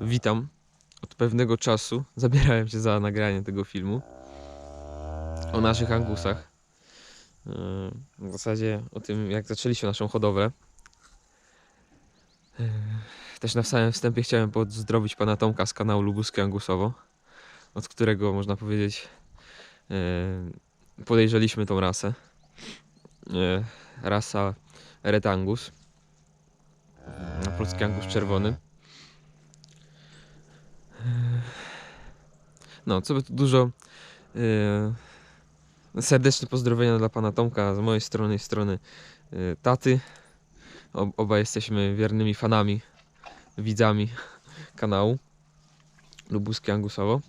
Witam. Od pewnego czasu zabierałem się za nagranie tego filmu o naszych angusach. Yy, W zasadzie o tym, jak zaczęliśmy naszą hodowlę. Yy, Też na samym wstępie chciałem pozdrowić pana Tomka z kanału Lubuskie Angusowo, od którego można powiedzieć yy, podejrzeliśmy tą rasę. Rasa Red Angus. Polski Angus czerwony. No, co by tu dużo. Yy, serdeczne pozdrowienia dla pana Tomka z mojej strony i strony yy, taty. Oba jesteśmy wiernymi fanami, widzami kanału Lubuskie Angusowo.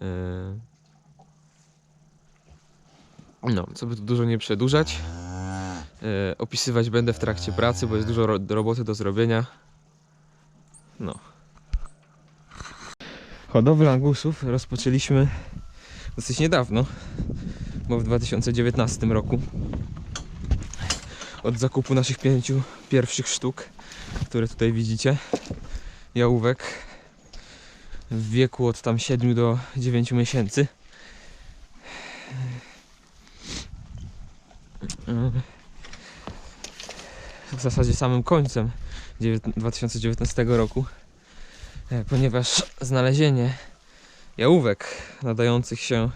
Yy, no, co by tu dużo nie przedłużać. Yy, opisywać będę w trakcie pracy, bo jest dużo ro roboty do zrobienia. No. Hodowlę angusów rozpoczęliśmy dosyć niedawno, bo w 2019 roku. Od zakupu naszych pięciu pierwszych sztuk, które tutaj widzicie. Jałówek w wieku od tam 7 do 9 miesięcy. W zasadzie samym końcem dziewiętn- 2019 roku ponieważ znalezienie jałówek nadających się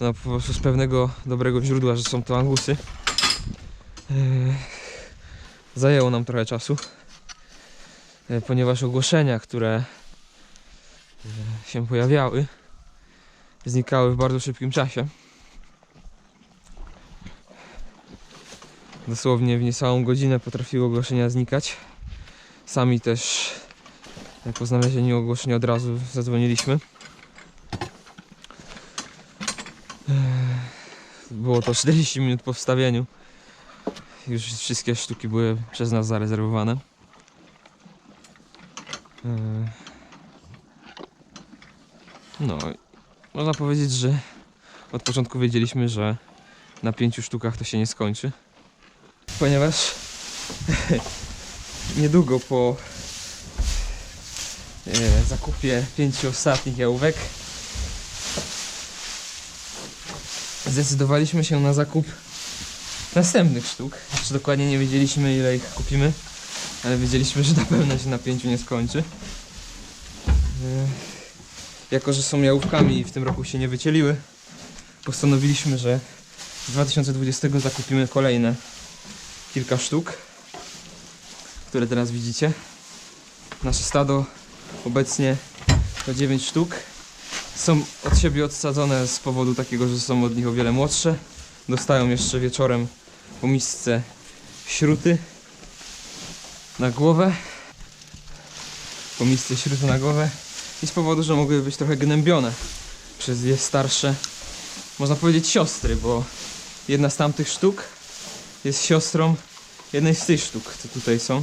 no, po prostu z pewnego dobrego źródła, że są to angusy e, zajęło nam trochę czasu e, ponieważ ogłoszenia, które e, się pojawiały znikały w bardzo szybkim czasie. Dosłownie w niecałą godzinę potrafiły ogłoszenia znikać. Sami też po znalezieniu ogłoszenia od razu zadzwoniliśmy. Było to 40 minut po wstawieniu. Już wszystkie sztuki były przez nas zarezerwowane. No, można powiedzieć, że od początku wiedzieliśmy, że na pięciu sztukach to się nie skończy. Ponieważ niedługo po e, zakupie pięciu ostatnich jałówek zdecydowaliśmy się na zakup następnych sztuk. Jeszcze dokładnie nie wiedzieliśmy ile ich kupimy, ale wiedzieliśmy, że na pewno się na pięciu nie skończy. E, Jako, że są jałówkami i w tym roku się nie wycieliły, postanowiliśmy, że z 2020 zakupimy kolejne kilka sztuk, które teraz widzicie. Nasze stado obecnie to 9 sztuk. Są od siebie odsadzone z powodu takiego, że są od nich o wiele młodsze. Dostają jeszcze wieczorem po misce śruty na głowę. Po misce śruty na głowę. I z powodu, że mogły być trochę gnębione przez je starsze, można powiedzieć siostry, bo jedna z tamtych sztuk jest siostrą jednej z tych sztuk, co tutaj są.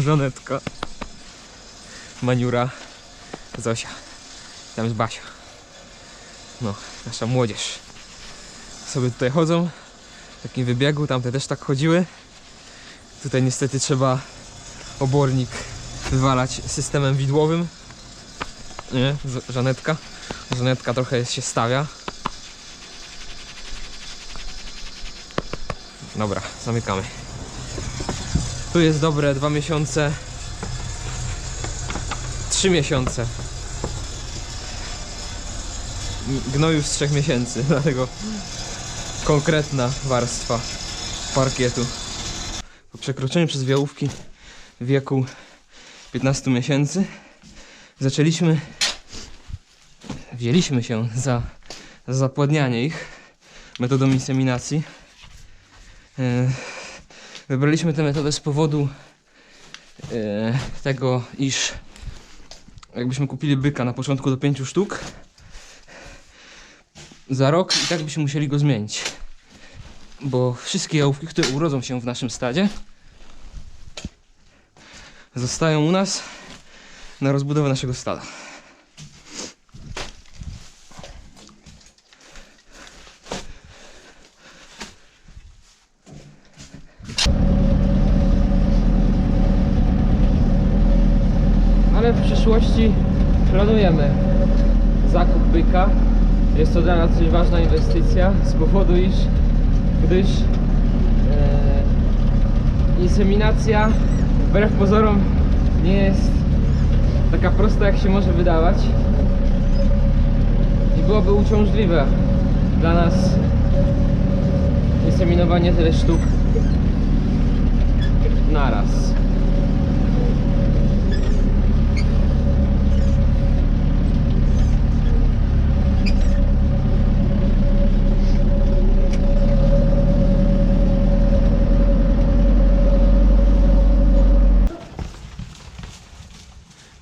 Żonetka. Maniura. Zosia. Tam jest Basia. No, nasza młodzież. Sobie tutaj chodzą. W takim wybiegu, tamte też tak chodziły. Tutaj niestety trzeba obornik wywalać systemem widłowym. Nie, Żanetka. Żanetka trochę się stawia. Dobra, zamykamy. Tu jest dobre dwa miesiące. Trzy miesiące. Gnoju z trzech miesięcy, dlatego konkretna warstwa parkietu. Po przekroczeniu przez wiałówki wieku 15 miesięcy zaczęliśmy wzięliśmy się za, za zapładnianie ich metodą inseminacji. E, Wybraliśmy tę metodę z powodu e, tego, iż jakbyśmy kupili byka na początku do 5 sztuk, za rok i tak byśmy musieli go zmienić. Bo wszystkie jałówki, które urodzą się w naszym stadzie, zostają u nas na rozbudowę naszego stada. Przyszłości planujemy zakup byka. Jest to dla nas dość ważna inwestycja z powodu iż gdyż e, inseminacja wbrew pozorom nie jest taka prosta jak się może wydawać i byłoby uciążliwe dla nas inseminowanie tyle sztuk naraz.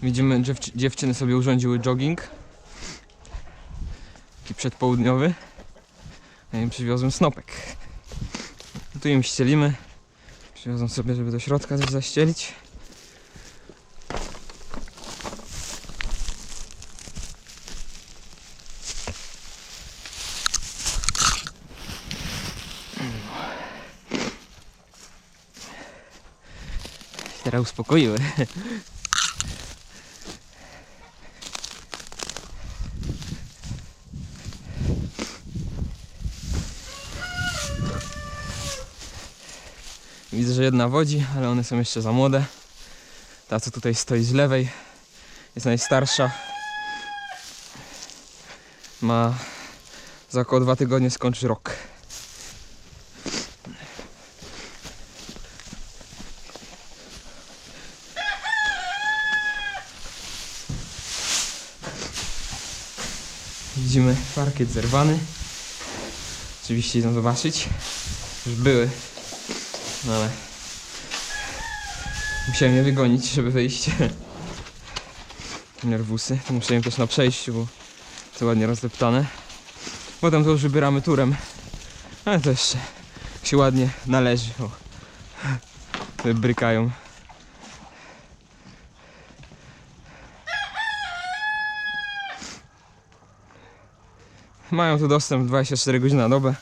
Widzimy, dziew dziewczyny sobie urządziły jogging. Taki przedpołudniowy. Ja im przywiozłem snopek. Tu im ścielimy. Przywiozą sobie, żeby do środka też zaścielić. Teraz uspokoiły. Że jedna wodzi, ale one są jeszcze za młode. Ta, co tutaj stoi z lewej, jest najstarsza. Ma za około dwa tygodnie skończy rok. Widzimy parkiet zerwany. Oczywiście idą zobaczyć. Już były no ale musiałem je wygonić, żeby wyjść. Nerwusy. Muszę je też na przejściu, bo to ładnie rozdeptane. Potem to już wybieramy turem. Ale to jeszcze się ładnie należy. O. Brykają. Mają tu dostęp 24 godziny na dobę.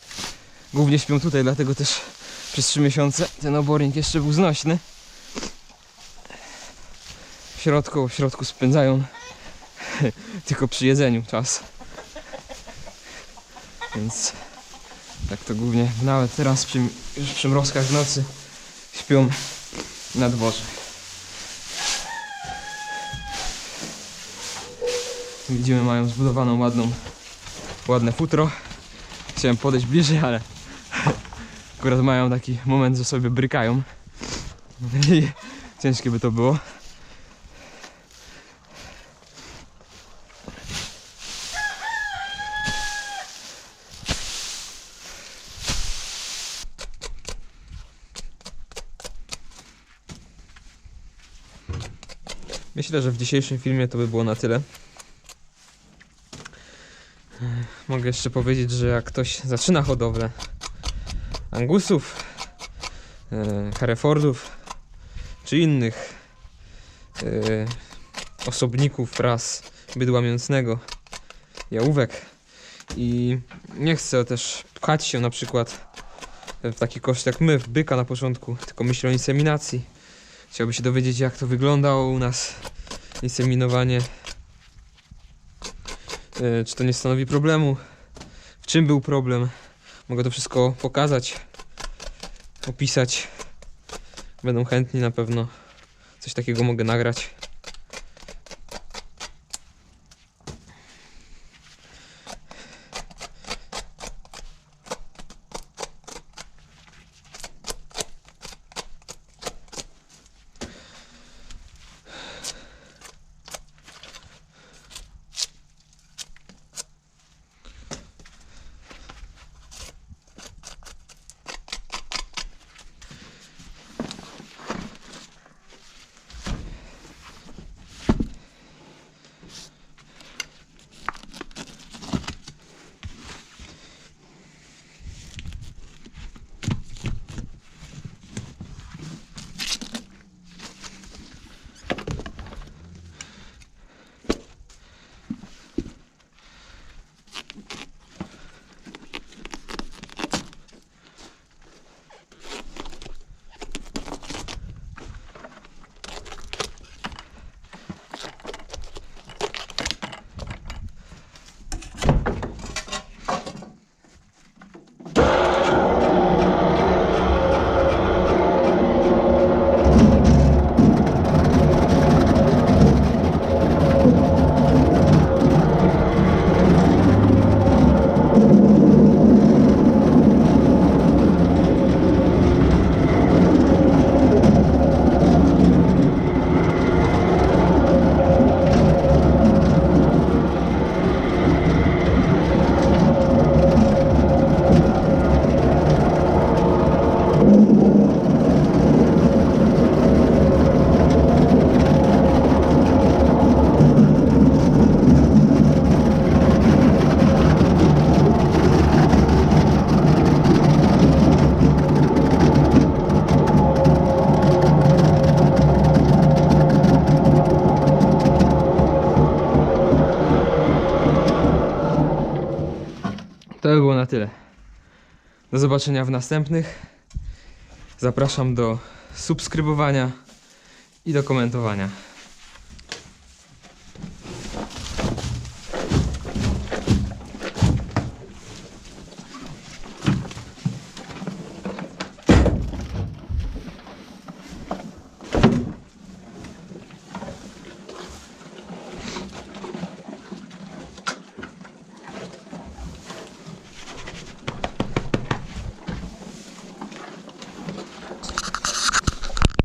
Głównie śpią tutaj, dlatego też przez 3 miesiące ten obornik jeszcze był znośny. Środku, w środku spędzają tylko przy jedzeniu czas. Więc tak to głównie nawet teraz przy, już przy mrozkach w nocy śpią na dworze. Widzimy mają zbudowaną ładną, ładne futro. Chciałem podejść bliżej, ale akurat mają taki moment, że sobie brykają. I ciężkie by to było. Myślę, że w dzisiejszym filmie to by było na tyle. Mogę jeszcze powiedzieć, że jak ktoś zaczyna hodowlę Angusów, Herefordów czy innych e, osobników ras bydła mięsnego, jałówek i nie chcę też pchać się na przykład w taki koszt jak my, w byka na początku, tylko myślę o inseminacji. Chciałby się dowiedzieć jak to wyglądało u nas inseminowanie. E, Czy to nie stanowi problemu? W czym był problem? Mogę to wszystko pokazać, opisać. Będą chętni na pewno. Coś takiego mogę nagrać. Na tyle. Do zobaczenia w następnych. Zapraszam do subskrybowania i do komentowania.